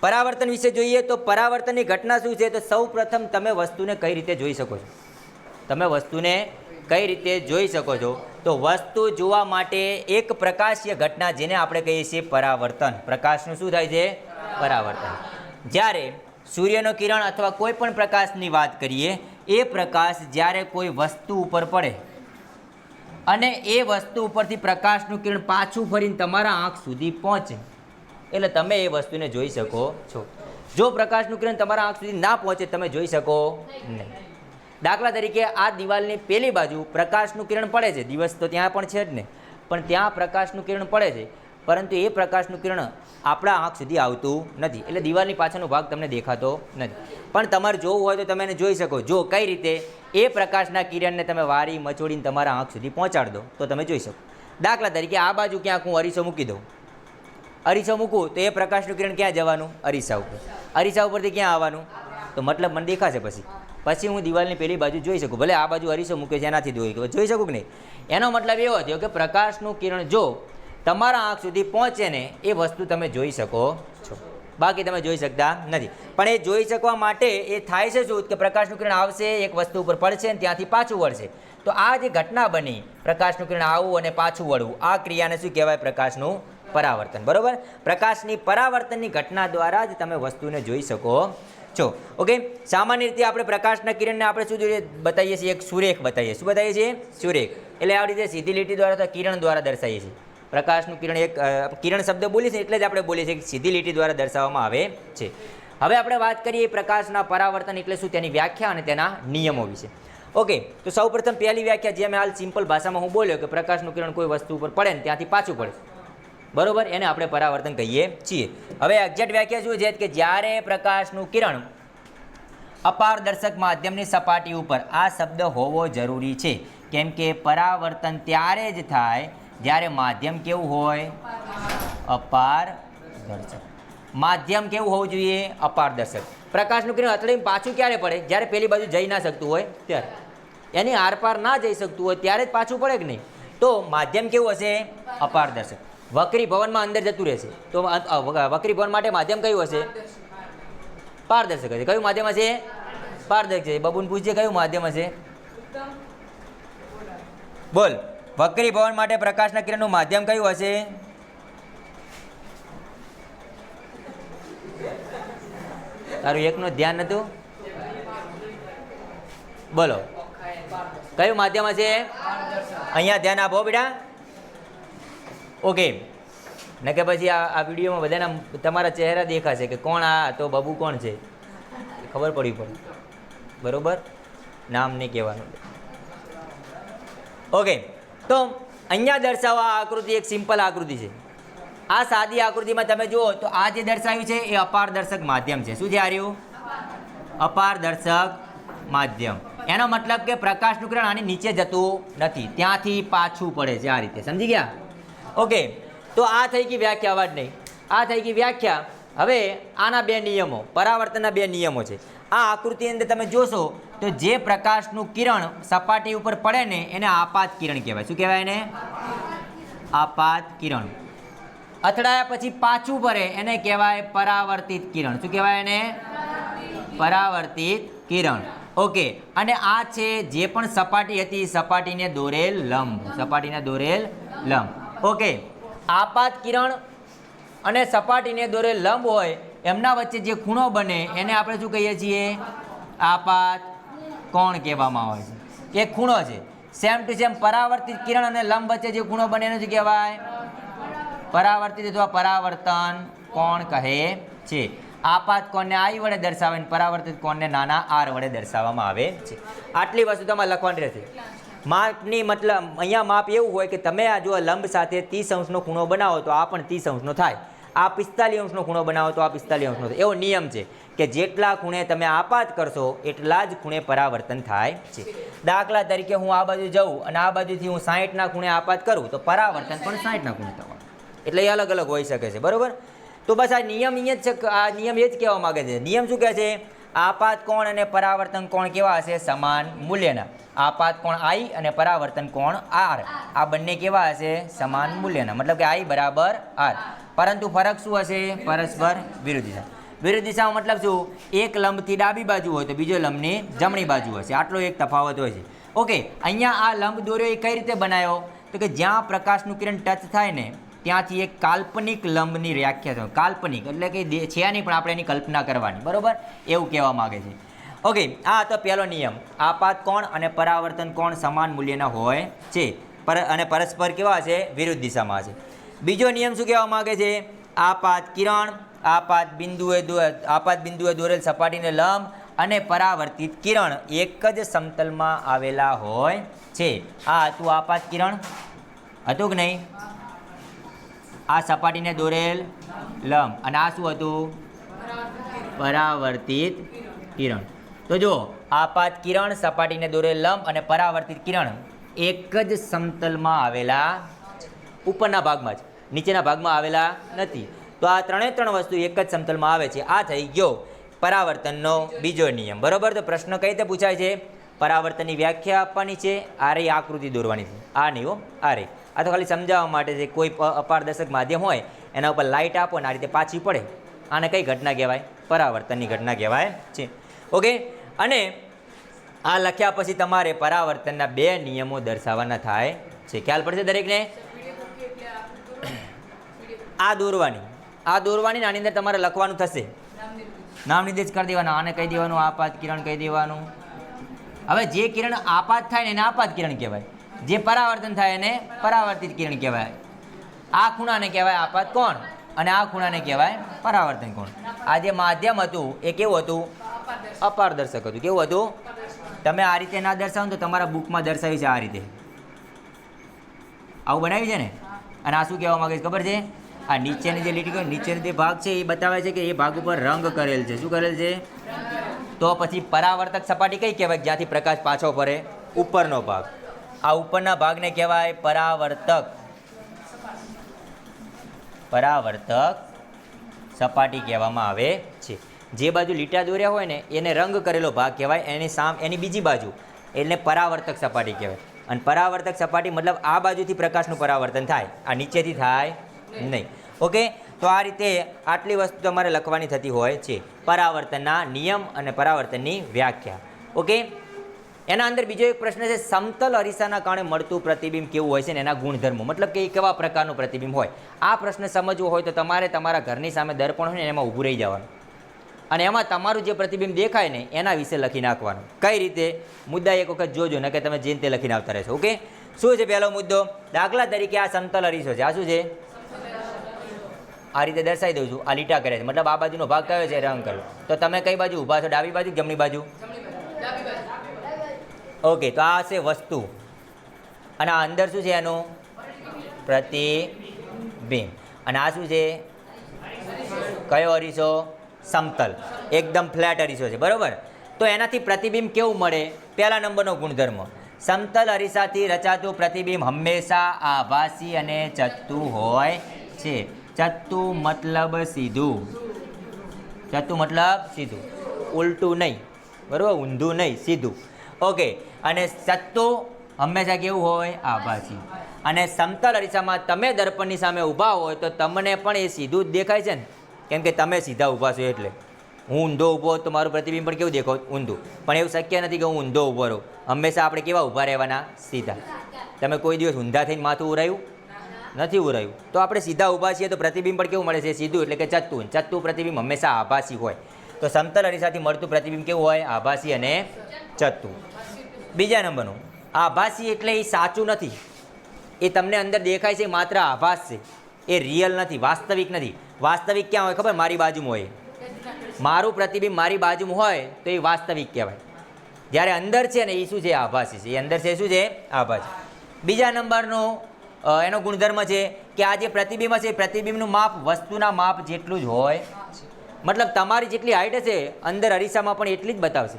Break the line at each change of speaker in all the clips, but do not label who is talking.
પરાવર્તન વિશે જોઈએ તો પરાવર્તનની ઘટના શું છે? તો સૌ પ્રથમ તમે વસ્તુને કઈ રીતે જોઈ શકો છો? તમે વસ્તુને કઈ રીતે જોઈ શકો છો? તો વસ્તુ જોવા માટે એક પ્રકાશીય ઘટના જેને આપણે કહીએ છીએ પરાવર્તન. પ્રકાશનું શું થાય છે? પરાવર્તન. જ્યારે સૂર્યનો કિરણ અથવા કોઈ પણ પ્રકાશની વાત કરીએ, એ પ્રકાશ જ્યારે કોઈ વસ્તુ ઉપર પડે અને એ વસ્તુ ઉપરથી પ્રકાશનું કિરણ પાછું ફરીને તમારા આંખ સુધી પહોંચે એટલે તમે એ વસ્તુને જોઈ શકો છો. જો પ્રકાશનું કિરણ તમારા આંખ સુધી ના પહોંચે તમે જોઈ શકો? નહીં. દાખલા તરીકે આ દિવાલની પેલી બાજુ પ્રકાશનું કિરણ પડે છે. દિવસ તો ત્યાં પણ છે જ ને. પણ ત્યાં પ્રકાશનું કિરણ પડે છે. પરંતુ એ પ્રકાશનું કિરણ આપણા આંખ સુધી આવતું નથી. એટલે દિવાલની પાછળનો ભાગ તમને દેખાતો નથી. પણ તમારે જોવું હોય તો તમે એને જોઈ શકો. જો કઈ રીતે એ પ્રકાશના કિરણને તમે વારી મચોડીને તમારા આંખ સુધી પહોંચાડી દો તો તમે જોઈ શકો. દાખલા તરીકે આ બાજુ ક્યાંક હું અરીસો મૂકી દઉં. અરીસો મૂકું, તો એ પ્રકાશનું કિરણ ક્યાં જવાનું? અરીસા ઉપર. અરીસા ઉપરથી ક્યાં આવવાનું? તો મતલબ મને દેખાશે પછી. પછી હું દિવાલની પેલી બાજુ જોઈ શકું. ભલે આ બાજુ અરીસો મૂક્યો છે, એનાથી જોઈ જોઈ શકું કે નહીં? એનો મતલબ એવો થયો કે પ્રકાશનું કિરણ જો તમારા આંખ સુધી પહોંચે ને, એ વસ્તુ તમે જોઈ શકો છો. બાકી તમે જોઈ શકતા નથી. પણ એ જોઈ શકવા માટે એ થાય છે શું? કે પ્રકાશનું કિરણ આવશે, એક વસ્તુ ઉપર પડશે ને ત્યાંથી પાછું વળશે. તો આ જે ઘટના બની, પ્રકાશનું કિરણ આવવું અને પાછું વળવું, આ ક્રિયાને શું કહેવાય? પ્રકાશનું પરાવર્તન, બરાબર? પ્રકાશની પરાવર્તનની ઘટના દ્વારા જ તમે વસ્તુને જોઈ શકો. છો ઓકે? સામાન્ય રીતે આપણે પ્રકાશના કિરણને આપણે શું જોઈએ? બતાવીએ છીએ, એક સુરેખ બતાવીએ શું બતાવીએ છીએ? સુરેખ. એટલે આવી રીતે સીધી લીટી દ્વારા અથવા કિરણ દ્વારા દર્શાવીએ છીએ. પ્રકાશનું કિરણ એક કિરણ શબ્દ બોલીએ છીએ એટલે જ આપણે બોલીએ છીએ કે સીધી લીટી દ્વારા દર્શાવવામાં આવે છે. હવે આપણે વાત કરીએ પ્રકાશના પરાવર્તન એટલે શું? તેની વ્યાખ્યા અને તેના નિયમો વિશે. ઓકે? તો સૌપ્રથમ પહેલી વ્યાખ્યા જે મેં હાલ સિમ્પલ ભાષામાં હું બોલ્યો કે પ્રકાશનું કિરણ કોઈ વસ્તુ ઉપર પડે ને ત્યાંથી પાછું પડે. બરોબર? એને આપણે પરાવર્તન કહીએ છીએ. હવે એક્ઝેક્ટ વ્યાખ્યા શું છે? કે જ્યારે પ્રકાશનું કિરણ અપારદર્શક માધ્યમની સપાટી ઉપર આ શબ્દ હોવો જરૂરી છે. કેમ કે પરાવર્તન ત્યારે જ થાય જ્યારે માધ્યમ કેવું હોય? અપારદર્શક. માધ્યમ કેવું હોવું જોઈએ? અપારદર્શક. પ્રકાશનું કિરણ અથડીને પાછું ક્યારે પડે? જ્યારે પેલી બાજુ જઈ ના શકતું હોય, ત્યારે. એની આરપાર ના જઈ શકતું હોય, ત્યારે જ પાછું પડે કે નહીં? તો માધ્યમ કેવું હશે? અપારદર્શક. વક્રી ભવનમાં અંદર જતું રહેશે. તો વક્રી ભવન માટે માધ્યમ કયું હશે? પારદર્શક હશે. કયું માધ્યમ હશે? પારદર્શક છે. બબુન પૂછશે કયું માધ્યમ હશે? બોલ. વક્રી ભવન માટે પ્રકાશના કિરણનું માધ્યમ કયું હશે? તારું એકનું ધ્યાન નતું? બોલો. કયું માધ્યમ હશે? અહીંયા ધ્યાન આપો, બેટા. ઓકે. ને કે પછી આ આ વિડીયોમાં બધાના તમારા ચહેરા દેખાશે કે કોણ આ, તો બબુ કોણ છે? ખબર પડવી પડે બરોબર? નામ નહીં કહેવાનું. ઓકે. તો અહીંયા દર્શાવવા આ આકૃતિ, એક સિમ્પલ આકૃતિ છે. આ સાદી આકૃતિમાં તમે જુઓ તો આ જે દર્શાવ્યું છે એ અપારદર્શક માધ્યમ છે. શું છે આ રહ્યું? અપારદર્શક માધ્યમ. એનો મતલબ કે પ્રકાશનું કિરણ આની નીચે જતું નથી. ત્યાંથી પાછું પડે છે આ રીતે. સમજી ગયા? ઓકે, તો આ થઈ ગઈ વ્યાખ્યા નહીં. આ થઈ ગઈ વ્યાખ્યા. હવે આના બે નિયમો, પરાવર્તનના બે નિયમો છે. આ આકૃતિ અંદર તમે જોશો તો જે પ્રકાશનું કિરણ સપાટી ઉપર પડે ને એને આપાત કિરણ કહેવાય. શું કહેવાય એને? આપાત કિરણ. અથડાયા પછી પાછું પડે એને કહેવાય પરાવર્તિત કિરણ. શું કહેવાય એને? પરાવર્તિત કિરણ. ઓકે, અને આ છે જે પણ સપાટી હતી, સપાટીને દોરેલ લંબ. સપાટીને દોરેલ લંબ. ઓકે. આપાત કિરણ અને સપાટીને દોરે લંબ હોય, એમના વચ્ચે જે ખૂણો બને, એને આપણે શું કહીએ છીએ? આપાત કોણ કહેવામાં આવે છે? એ ખૂણો છે. સેમ ટુ સેમ પરાવર્તિત કિરણ અને લંબ વચ્ચે જે ખૂણો બને, એને શું કહેવાય? પરાવર્તિત અથવા પરાવર્તન કોણ કહે છે? આપાત કોણને આઈ વડે દર્શાવે અને પરાવર્તિત કોણને નાના આર વડે દર્શાવવામાં આવે છે. આટલી વસ્તુ તમારે લખવાની રહેશે. માપની મતલબ, અહીંયા માપ એવું હોય કે તમે આ જો લંબ સાથે ત્રીસ અંશનો ખૂણો બનાવો તો આ પણ ત્રીસ અંશનો થાય. આ પિસ્તાલીસ અંશનો ખૂણો બનાવો તો આ પિસ્તાલીસ અંશનો થાય. એવો નિયમ છે કે જેટલા ખૂણે તમે આપાત કરશો, એટલા જ ખૂણે પરાવર્તન થાય છે. દાખલા તરીકે હું આ બાજુ જઉં અને આ બાજુથી હું સાહીઠના ખૂણે આપાત કરું તો પરાવર્તન પણ સાહીઠના ખૂણે થવાનું. એટલે એ અલગ અલગ હોઈ શકે છે. બરાબર? તો બસ આ નિયમ અહીંયા જ આ નિયમ એ જ કહેવા માગે છે. નિયમ શું કહે છે? આપાત કોણ અને પરાવર્તન કોણ કેવા હશે? સમાન મૂલ્યના. આપાત કોણ આઈ અને પરાવર્તન કોણ આર? આ બંને કેવા હશે? સમાન મૂલ્યના. મતલબ કે આઈ બરાબર આર. પરંતુ ફરક શું હશે? પરસ્પર વિરુદ્ધ દિશા. વિરુદ્ધ દિશામાં મતલબ શું? એક લંબથી ડાબી બાજુ હોય તો બીજો લંબની જમણી બાજુ હશે. આટલો એક તફાવત હોય છે. ઓકે, અહીંયા આ લંબ દોર્યો એ કઈ રીતે બનાવ્યો તો કે જ્યાં પ્રકાશનું કિરણ ટચ થાય ને ત્યાંથી એક કાલ્પનિક લંબની વ્યાખ્યા છે. કાલ્પનિક એટલે કે છે નહીં, પણ આપણે એની કલ્પના કરવાની. બરાબર? એવું કહેવા માગે છે. ઓકે આ હતો પહેલો નિયમ. આપાત કોણ અને પરાવર્તન કોણ સમાન મૂલ્યના હોય છે? પર અને પરસ્પર કેવા છે? વિરુદ્ધ દિશામાં છે. બીજો નિયમ શું કહેવા માગે છે? આપાત કિરણ, આપાત બિંદુએ આપાત બિંદુએ દોરેલ સપાટીને લંબ અને પરાવર્તિત કિરણ એક જ સમતલમાં આવેલા હોય છે. આ હતું આપાત કિરણ. હતું કે નહીં? આ સપાટીને દોરેલ લંબ. અને આ શું હતું? પરાવર્તિત કિરણ. તો જો આપાત કિરણ, સપાટીને દોરેલ લંબ અને પરાવર્તિત કિરણ એક જ સમતલમાં આવેલા ઉપરના ભાગમાં જ, નીચેના ભાગમાં આવેલા નથી. તો આ ત્રણે ત્રણ વસ્તુ એક જ સમતલમાં આવે છે. આ થઈ ગયો પરાવર્તનનો બીજો નિયમ. બરોબર? તો પ્રશ્ન કઈ રીતે પૂછાય છે? પરાવર્તનની વ્યાખ્યા આપવાની છે. આ રહી આકૃતિ દોરવાની છે. આ હો, આ રહી. આ તો ખાલી સમજાવવા માટે છે કોઈ અપારદર્શક માધ્યમ હોય, એના ઉપર લાઇટ આપો ને આ રીતે પાછી પડે. આને કઈ ઘટના કહેવાય? પરાવર્તનની ઘટના કહેવાય. છે ઓકે અને આ લખ્યા પછી તમારે પરાવર્તનના બે નિયમો દર્શાવવાના થાય છે. ખ્યાલ પડશે દરેકને? આ દોરવાની. આ દોરવાની આની અંદર તમારે લખવાનું થશે. નામ નિર્દેશ કરી દેવાનું. આને કહી દેવાનું, આપાત કિરણ કહી દેવાનું. હવે જે કિરણ આપાત થાય ને એને આપાત કિરણ કહેવાય. જે પરાવર્તન થાય એને પરાવર્તિત કિરણ કહેવાય. આ ખૂણાને કહેવાય આપાત કોણ? અને આ ખૂણાને કહેવાય પરાવર્તન કોણ? આ જે માધ્યમ હતું, એ કેવું હતું? અપારદર્શક હતું. કેવું હતું? તમે આ રીતે ના દર્શાવો તો તમારા બુકમાં દર્શાવી છે આ રીતે. આવું બનાવ્યું છે ને? અને આ શું કહેવા માગે છે ખબર છે? આ નીચેની જે લીટી નીચેનો જે ભાગ છે એ બતાવે છે કે એ ભાગ ઉપર રંગ કરેલ છે. શું કરેલ છે? તો પછી પરાવર્તક સપાટી કઈ કહેવાય? જ્યાંથી પ્રકાશ પાછો ફરે ઉપરનો ભાગ. આ ઉપરના ભાગને કહેવાય પરાવર્તક. પરાવર્તક સપાટી કહેવામાં આવે છે. જે બાજુ લીટા દોર્યા હોય ને, એને રંગ કરેલો ભાગ કહેવાય, એની સામ, એની બીજી બાજુ. એટલે પરાવર્તક સપાટી કહેવાય. અને પરાવર્તક સપાટી મતલબ આ બાજુથી પ્રકાશનું પરાવર્તન થાય, આ નીચેથી થાય નહીં. ઓકે? તો આ રીતે આટલી વસ્તુ તમારે લખવાની થતી હોય છે. પરાવર્તનના નિયમ અને પરાવર્તનની વ્યાખ્યા. ઓકે? એના અંદર બીજો એક પ્રશ્ન છે, સમતલ અરીસાના કારણે મળતું પ્રતિબિંબ કેવું હોય છે ને એના ગુણધર્મો? મતલબ કે એ કેવા પ્રકારનું પ્રતિબિંબ હોય? આ પ્રશ્ન સમજવો હોય તો તમારે તમારા ઘરની સામે દર્પણ હોય ને એમાં ઊભું રહી જવાનું. અને એમાં તમારું જે પ્રતિબિંબ દેખાય ને એના વિશે લખી નાખવાનું. કઈ રીતે? મુદ્દા એક વખત જોજો, ને કે તમે જેને તે લખીને આવતા રહેશો, ઓકે? શું છે પહેલો મુદ્દો? દાખલા તરીકે આ સમતલ અરીસો છે. આ શું છે? આ રીતે દર્શાવી દઉં છું. આ લીટા કરે છે. મતલબ આ બાજુનો ભાગ કયો છે? રંગ કરો તો તમે કઈ બાજુ? ઊભા છો ડાબી બાજુ? જમણી બાજુ. ઓકે, તો આ છે વસ્તુ. અને આ અંદર શું છે એનું? પ્રતિબિંબ. અને આ શું છે? કયો અરીસો? સમતલ. એકદમ ફ્લેટ અરીસો છે, બરાબર? તો એનાથી પ્રતિબિંબ કેવું મળે? પહેલા નંબરનો ગુણધર્મ. સમતલ અરીસાથી રચાતું પ્રતિબિંબ હંમેશા આભાસી અને ચત્તુ હોય છે. ચત્તું મતલબ સીધું. ચત્તું મતલબ સીધું. ઉલટું નહીં. બરાબર? ઊંધું નહીં, સીધું. ઓકે, અને સત્તો હંમેશા કેવું હોય? આભાસી. અને સમતલ અરીસામાં તમે દર્પણની સામે ઊભા હોય તો તમને પણ એ સીધું જ દેખાય છે ને? કેમ કે તમે સીધા ઊભા છો એટલે. હું ઊંધો ઊભો તો મારું પ્રતિબિંબ પણ કેવું દેખો ઊંધું. પણ એવું શક્ય નથી કે હું ઊંધો ઊભો રહું. હંમેશા આપણે કેવા ઊભા રહેવાના? સીધા. તમે કોઈ દિવસ ઊંધા થઈને માથું ઉરાયું? નથી ઉરાયું. તો આપણે સીધા ઊભા છીએ તો પ્રતિબિંબ પણ કેવું મળે છે? સીધું. એટલે કે ચત્તું ચત્તુ પ્રતિબિંબ હંમેશા આભાસી હોય. તો સમતલ અરીસાથી મળતું પ્રતિબિંબ કેવું હોય? આભાસી અને ચત્તુ. બીજા નંબરનું. આભાસી એટલે એ સાચું નથી. એ તમને અંદર દેખાય છે માત્ર આભાસ છે. એ રિયલ નથી, વાસ્તવિક નથી. વાસ્તવિક ક્યાં હોય ખબર? મારી બાજુમાં હોય. મારું પ્રતિબિંબ મારી બાજુમાં હોય તો એ વાસ્તવિક કહેવાય. જ્યારે અંદર છે ને, એ શું છે? આભાસી છે. એ અંદર છે શું છે? આભાસી. બીજા નંબરનો એનો ગુણધર્મ છે કે આ જે પ્રતિબિંબ છે, એ પ્રતિબિંબનું માપ, વસ્તુના માપ જેટલું જ હોય મતલબ તમારી જેટલી હાઇટ હશે, અંદર અરીસામાં પણ એટલી જ બતાવશે.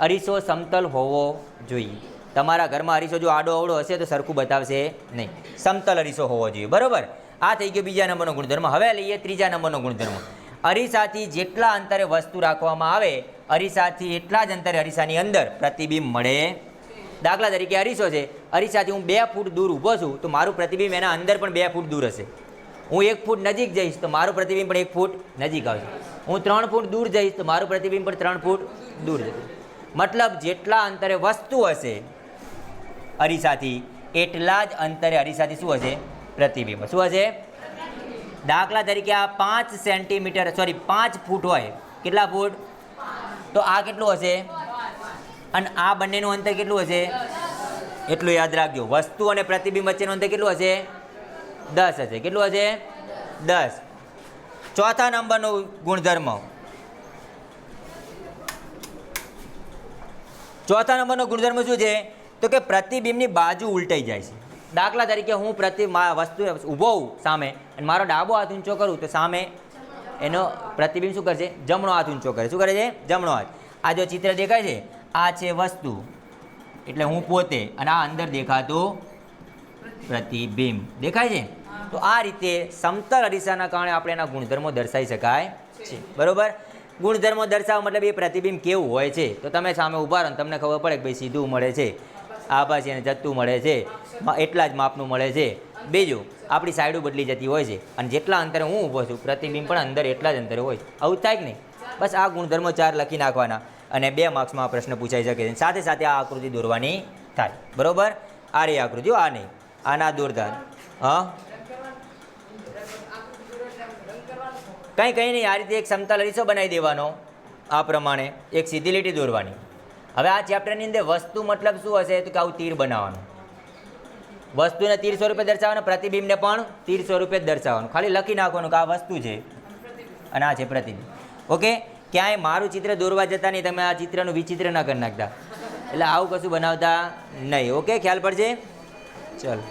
અરીસો સમતલ હોવો જોઈએ. તમારા ઘરમાં અરીસો જો આડો અવડો હશે તો સરખું બતાવશે નહીં. સમતલ અરીસો હોવો જોઈએ. બરોબર? આ થઈ ગયો બીજા નંબરનો ગુણધર્મ. હવે લઈએ ત્રીજા નંબરનો ગુણધર્મ. અરીસાથી જેટલા અંતરે વસ્તુ રાખવામાં આવે, અરીસાથી એટલા જ અંતરે અરીસાની અંદર પ્રતિબિંબ મળે. દાખલા તરીકે અરીસો છે. અરીસાથી હું બે ફૂટ દૂર ઊભો છું, તો મારું પ્રતિબિંબ એના અંદર પણ બે ફૂટ દૂર હશે. હું એક ફૂટ નજીક જઈશ તો મારું પ્રતિબિંબ પણ એક ફૂટ નજીક આવશે. હું ત્રણ ફૂટ દૂર જઈશ તો મારું પ્રતિબિંબ પણ ત્રણ ફૂટ દૂર જશે. મતલબ જેટલા અંતરે વસ્તુ હશે, અરીસાથી એટલા જ અંતરે અરીસાથી શું હશે? પ્રતિબિંબ. શું હશે? દાખલા તરીકે આ પાંચ સેન્ટીમીટર, સોરી, પાંચ ફૂટ હોય, કેટલા ફૂટ? તો આ કેટલું હશે? અને આ બંનેનું અંતર કેટલું હશે? એટલું યાદ રાખજો. વસ્તુ અને પ્રતિબિંબ વચ્ચેનું અંતર કેટલું હશે? દસ હશે. કેટલું હશે? દસ. ચોથા નંબરનો ગુણધર્મ. ચોથા નંબરનો ગુણધર્મ શું છે? તો કે પ્રતિબિંબની બાજુ ઉલટાઈ જાય છે. દાખલા તરીકે હું પ્રતિ વસ્તુ ઊભો હોઉં સામે અને મારો ડાબો હાથ ઊંચો કરું તો સામે એનો પ્રતિબિંબ શું કરશે? જમણો હાથ ઊંચો કરે. શું કરે છે? જમણો હાથ. આ જો ચિત્ર દેખાય છે? આ છે વસ્તુ. એટલે હું પોતે અને આ અંદર દેખાતું પ્રતિબિંબ. દેખાય છે? તો આ રીતે સમતલ અરીસાના કારણે આપણે એના ગુણધર્મો દર્શાવી શકાય છે. બરોબર? ગુણધર્મો દર્શાવવા મતલબ એ પ્રતિબિંબ કેવું હોય છે? તો તમે સામે ઊભા રહો તમને ખબર પડે કે ભાઈ સીધું મળે છે. આભાસી અને જતું મળે છે. એટલા જ માપનું મળે છે. બીજું, આપણી સાઈડો બદલી જતી હોય છે. અને જેટલા અંતરે હું ઊભો છું, પ્રતિબિંબ પણ અંદર એટલા જ અંતરે હોય આવું થાય કે નહીં? બસ આ ગુણધર્મો ચાર લખી નાખવાના અને બે માર્ક્સમાં આ પ્રશ્ન પૂછાઈ શકે છે. સાથે સાથે આ આકૃતિ દોરવાની થાય. બરોબર? આ રે આકૃતિઓ આ નહીં. આના દોરતા હા? કંઈ કંઈ નહીં, આ રીતે એક સમતલ અરીસો બનાવી દેવાનો, આ પ્રમાણે એક સીધી લીટી દોરવાની. હવે આ ચેપ્ટરની અંદર વસ્તુ મતલબ શું હશે તો કે આવું તીર બનાવવાનું. વસ્તુને તીર સ્વરૂપે દર્શાવવાનું, પ્રતિબિંબને પણ તીર સ્વરૂપે જ દર્શાવવાનું. ખાલી લખી નાખવાનું કે આ વસ્તુ છે અને આ છે પ્રતિબિંબ. ઓકે? ક્યાંય મારું ચિત્ર દોરવા જતા નહીં, તમે આ ચિત્રનું વિચિત્ર ન કરી નાખતા. એટલે આવું કશું બનાવતા નહીં. ઓકે? ખ્યાલ પડશે? ચલો.